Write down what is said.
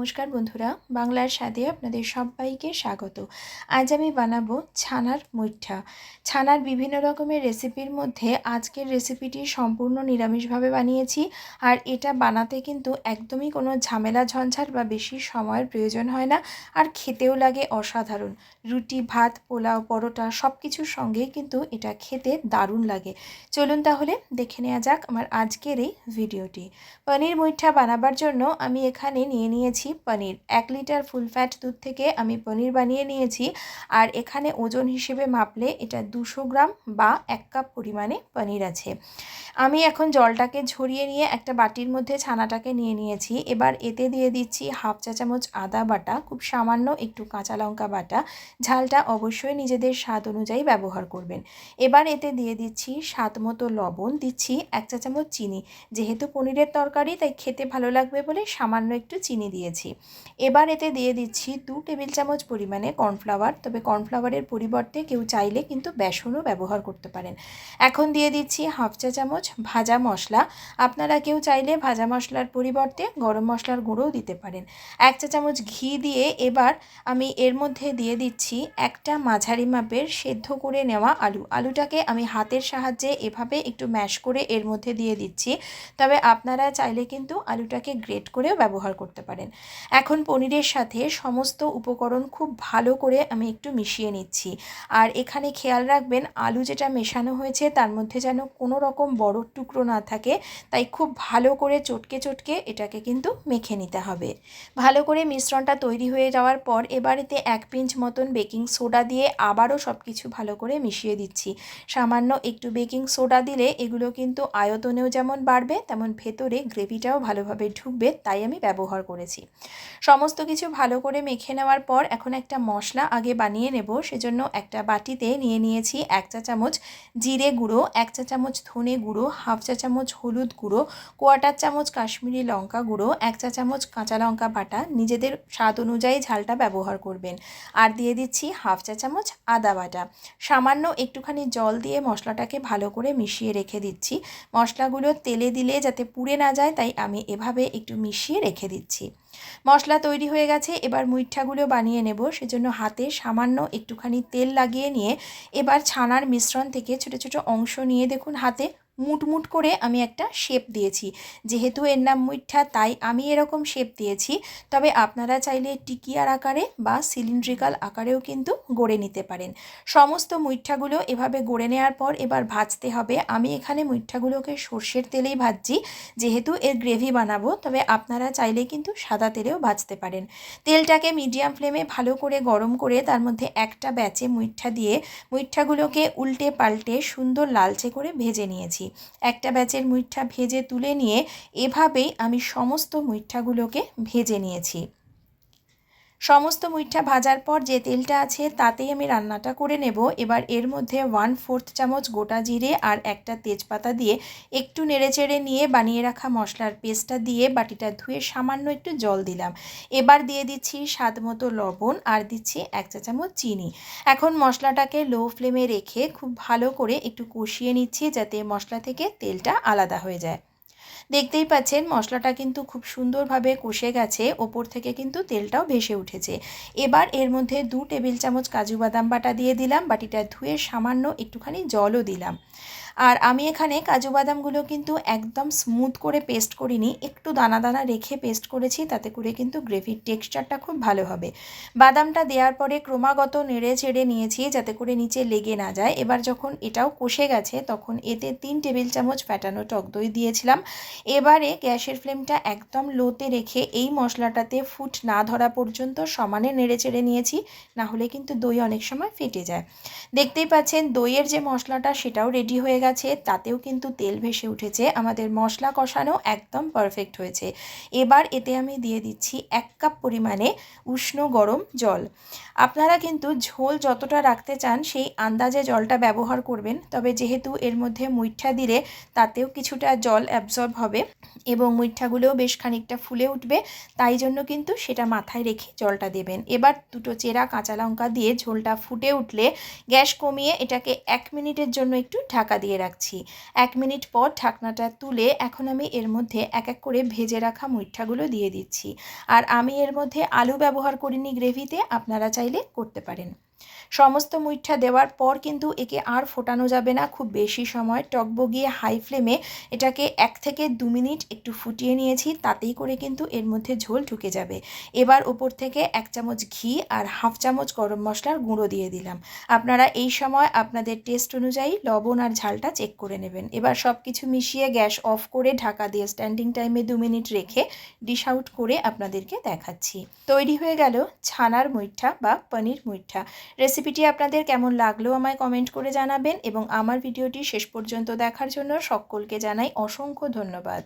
নমস্কার বন্ধুরা, বাংলার স্বাদে আপনাদের সবাইকে স্বাগত। আজ আমি বানাবো ছানার মুইঠা ছানার বিভিন্ন রকমের রেসিপির মধ্যে আজকের রেসিপিটি সম্পূর্ণ নিরামিষভাবে বানিয়েছি আর এটা বানাতে কিন্তু একদমই কোনো ঝামেলা, ঝঞ্ঝাট বা বেশি সময়ের প্রয়োজন হয় না আর খেতেও লাগে অসাধারণ। রুটি, ভাত, পোলাও, পরোটা সব কিছুর সঙ্গেই কিন্তু এটা খেতে দারুণ লাগে। চলুন তাহলে দেখে নেওয়া যাক আমার আজকের এই ভিডিওটি। পনির মুইঠা বানাবার জন্য আমি এখানে নিয়ে নিয়েছি পনির। এক লিটার ফুল ফ্যাট দুধ থেকে আমি পনির বানিয়ে নিয়েছি আর এখানে ওজন হিসেবে মাপলে এটা দুশো গ্রাম বা এক কাপ পরিমাণে পনির আছে। আমি এখন জলটাকে ঝরিয়ে নিয়ে একটা বাটির মধ্যে ছানাটাকে নিয়ে নিয়েছি। এবার এতে দিয়ে দিচ্ছি হাফ চা চামচ আদা বাটা, খুব সামান্য একটু কাঁচা লঙ্কা বাটা। ঝালটা অবশ্যই নিজেদের স্বাদ অনুযায়ী ব্যবহার করবেন। এবার এতে দিয়ে দিচ্ছি স্বাদ মতো লবণ, দিচ্ছি এক চা চামচ চিনি। যেহেতু পনিরের তরকারি, তাই খেতে ভালো লাগবে বলে সামান্য একটু চিনি দিয়েছি। এবার এতে দিয়ে দিচ্ছি দু টেবিল চামচ পরিমাণে কর্নফ্লাওয়ার। তবে কর্নফ্লাওয়ারের পরিবর্তে কেউ চাইলে কিন্তু বেসনও ব্যবহার করতে পারেন। এখন দিয়ে দিচ্ছি হাফ চা চামচ ভাজা মশলা। আপনারা কেউ চাইলে ভাজা মশলার পরিবর্তে গরম মশলার গুঁড়োও দিতে পারেন। এক চা চামচ ঘি দিয়ে এবার আমি এর মধ্যে দিয়ে দিচ্ছি একটা মাঝারি মাপের সেদ্ধ করে নেওয়া আলু। আলুটাকে আমি হাতের সাহায্যে এভাবে একটু ম্যাশ করে এর মধ্যে দিয়ে দিচ্ছি। তবে আপনারা চাইলে কিন্তু আলুটাকে গ্রেট করেও ব্যবহার করতে পারেন। এখন পনিরের সাথে সমস্ত উপকরণ খুব ভালো করে আমি একটু মিশিয়ে নিচ্ছি। আর এখানে খেয়াল রাখবেন, আলু যেটা মেশানো হয়েছে তার মধ্যে যেন কোনো রকম বড় টুকরো না থাকে, তাই খুব ভালো করে চটকে চটকে এটাকে কিন্তু মেখে নিতে হবে। ভালো করে মিশ্রণটা তৈরি হয়ে যাওয়ার পর এবারেতে এক পিঞ্চ মতন বেকিং সোডা দিয়ে আবারও সব কিছু ভালো করে মিশিয়ে দিচ্ছি। সামান্য একটু বেকিং সোডা দিলে এগুলো কিন্তু আয়তনেও যেমন বাড়বে, তেমন ভেতরে গ্রেভিটাও ভালোভাবে ঢুকবে, তাই আমি ব্যবহার করেছি। সমস্ত কিছু ভালো করে মেখে নেওয়ার পর এখন একটা মশলা আগে বানিয়ে নেব। সেজন্য একটা বাটিতে নিয়ে নিয়েছি এক চা চামচ জিরে গুঁড়ো, এক চা চামচ ধনে গুঁড়ো, হাফ চা চামচ হলুদ গুঁড়ো, কোয়াটার চামচ কাশ্মীরি লঙ্কা গুঁড়ো, এক চা চামচ কাঁচা লঙ্কা বাটা। নিজেদের স্বাদ অনুযায়ী ঝালটা ব্যবহার করবেন। আর দিয়ে দিচ্ছি হাফ চা চামচ আদা বাটা। সামান্য একটুখানি জল দিয়ে মশলাটাকে ভালো করে মিশিয়ে রেখে দিচ্ছি। মশলাগুলো তেলে দিলে যাতে পুড়ে না যায়, তাই আমি এভাবে একটু মিশিয়ে রেখে দিচ্ছি। মশলা তৈরি হয়ে গেছে, এবার মুইঠাগুলো বানিয়ে নেব। সেজন্য হাতে সামান্য একটুখানি তেল লাগিয়ে নিয়ে এবার ছানার মিশ্রণ থেকে ছোটো ছোটো অংশ নিয়ে দেখুন হাতে। মুটমুট করে আমি একটা শেপ দিয়েছি। যেহেতু এর নাম মুইঠা তাই আমি এরকম শেপ দিয়েছি। তবে আপনারা চাইলে টিকিয়ার আকারে বা সিলিন্ড্রিক্যাল আকারেও কিন্তু গড়ে নিতে পারেন। সমস্ত মুইঠাগুলো এভাবে গড়ে নেওয়ার পর এবার ভাজতে হবে। আমি এখানে মুইঠাগুলোকে সর্ষের তেলেই ভাজছি। যেহেতু এর গ্রেভি বানাবো, তবে আপনারা চাইলে কিন্তু সাদা তেলেও ভাজতে পারেন। তেলটাকে মিডিয়াম ফ্লেমে ভালো করে গরম করে তার মধ্যে একটা ব্যাচে মুইঠা দিয়ে মুইঠাগুলোকে উল্টে পাল্টে সুন্দর লালচে করে ভেজে নিয়েছি। একটা ব্যাচের মুইঠা ভেজে তুলে নিয়ে এভাবেই আমি সমস্ত মুইঠাগুলোকে ভেজে নিয়েছি। সমস্ত মুইঠা ভাজার পর যে তেলটা আছে তাতেই আমি রান্নাটা করে নেব। এবার এর মধ্যে ওয়ান ফোর্থ চামচ গোটা জিরে আর একটা তেজপাতা দিয়ে একটু নেড়েচেড়ে নিয়ে বানিয়ে রাখা মশলার পেস্টটা দিয়ে বাটিটা ধুয়ে সামান্য একটু জল দিলাম। এবার দিয়ে দিচ্ছি স্বাদ মতো লবণ আর দিচ্ছি এক চা চামচ চিনি। এখন মশলাটাকে লো ফ্লেমে রেখে খুব ভালো করে একটু কষিয়ে নিচ্ছি যাতে মশলা থেকে তেলটা আলাদা হয়ে যায়। দেখতেই পাচ্ছেন মশলাটা কিন্তু খুব সুন্দরভাবে কষে গেছে। ওপর থেকে কিন্তু তেলটাও ভেসে উঠেছে। এবার এর মধ্যে দু টেবিল চামচ কাজু বাদাম বাটা দিয়ে দিলাম। বাটিটা ধুয়ে সামান্য একটুখানি জলও দিলাম। আর আমি এখানে কাজু বাদামগুলো কিন্তু একদম স্মুথ করে পেস্ট করিনি, একটু দানা দানা রেখে পেস্ট করেছি, তাতে করে কিন্তু গ্রেভির টেক্সচারটা খুব ভালো হবে। বাদামটা দেওয়ার পরে ক্রমাগত নেড়ে চেড়ে নিয়েছি, যাতে করে নিচে লেগে না যায়। এবার যখন এটাও কষে গেছে, তখন এতে তিন টেবিল চামচ ফ্যাটানো টক দই দিয়েছিলাম। এবারে গ্যাসের ফ্লেমটা একদম লোতে রেখে এই মশলাটাতে ফুট না ধরা পর্যন্ত সমানে নেড়ে চেড়ে নিয়েছি না হলে কিন্তু দই অনেক সময় ফেটে যায়। দেখতেই পাচ্ছেন, দইয়ের যে মশলাটা, সেটাও রেডি হয়ে গেছে। তাতেও কিন্তু তেল ভেসে উঠেছে। আমাদের মশলা কষানো একদম পারফেক্ট হয়েছে। এবার এতে আমি দিয়ে দিচ্ছি এক কাপ পরিমাণে উষ্ণ গরম জল। আপনারা কিন্তু ঝোল যতটা রাখতে চান, সেই আন্দাজে জলটা ব্যবহার করবেন। তবে যেহেতু এর মধ্যে মুইঠা দিলে তাতেও কিছুটা জল অ্যাবজর্ব হবে এবং মুইঠাগুলোও বেশ খানিকটা ফুলে উঠবে, তাই জন্য কিন্তু সেটা মাথায় রেখে জলটা দেবেন। এবার দুটো চেরা কাঁচা লঙ্কা দিয়ে ঝোলটা ফুটে উঠলে গ্যাস কমিয়ে এটাকে এক মিনিটের জন্য একটু ঢাকা দিয়ে চালিয়ে রাখছি। এক মিনিট পর ঢাকনাটা তুলে এখন আমি এর মধ্যে এক এক করে ভেজে রাখা মুইঠাগুলো দিয়ে দিচ্ছি। আর আমি এর মধ্যে আলু ব্যবহার করিনি গ্রেভিতে, আপনারা চাইলে করতে পারেন। সমস্ত মুইঠা দেওয়ার পর কিন্তু একে আর ফোটানো যাবে না, খুব বেশি সময়। টকবগিয়ে হাই ফ্লেমে এটাকে এক থেকে দু মিনিট একটু ফুটিয়ে নিয়েছি, তাতেই করে কিন্তু এর মধ্যে ঝোল ঢুকে যাবে। এবার ওপর থেকে এক চামচ ঘি আর হাফ চামচ গরম মশলার গুঁড়ো দিয়ে দিলাম। আপনারা এই সময় আপনাদের টেস্ট অনুযায়ী লবণ আর ঝালটা চেক করে নেবেন। এবার সব কিছু মিশিয়ে গ্যাস অফ করে ঢাকা দিয়ে স্ট্যান্ডিং টাইমে দু মিনিট রেখে ডিশ আউট করে আপনাদেরকে দেখাচ্ছি। তৈরি হয়ে গেল ছানার মুইঠা বা পনির মুইঠা। রেসিপিটি আপনাদের কেমন লাগল আমায় কমেন্ট করে জানাবেন এবং আমার ভিডিওটি শেষ পর্যন্ত দেখার জন্য সকলকে জানাই অসংখ্য ধন্যবাদ।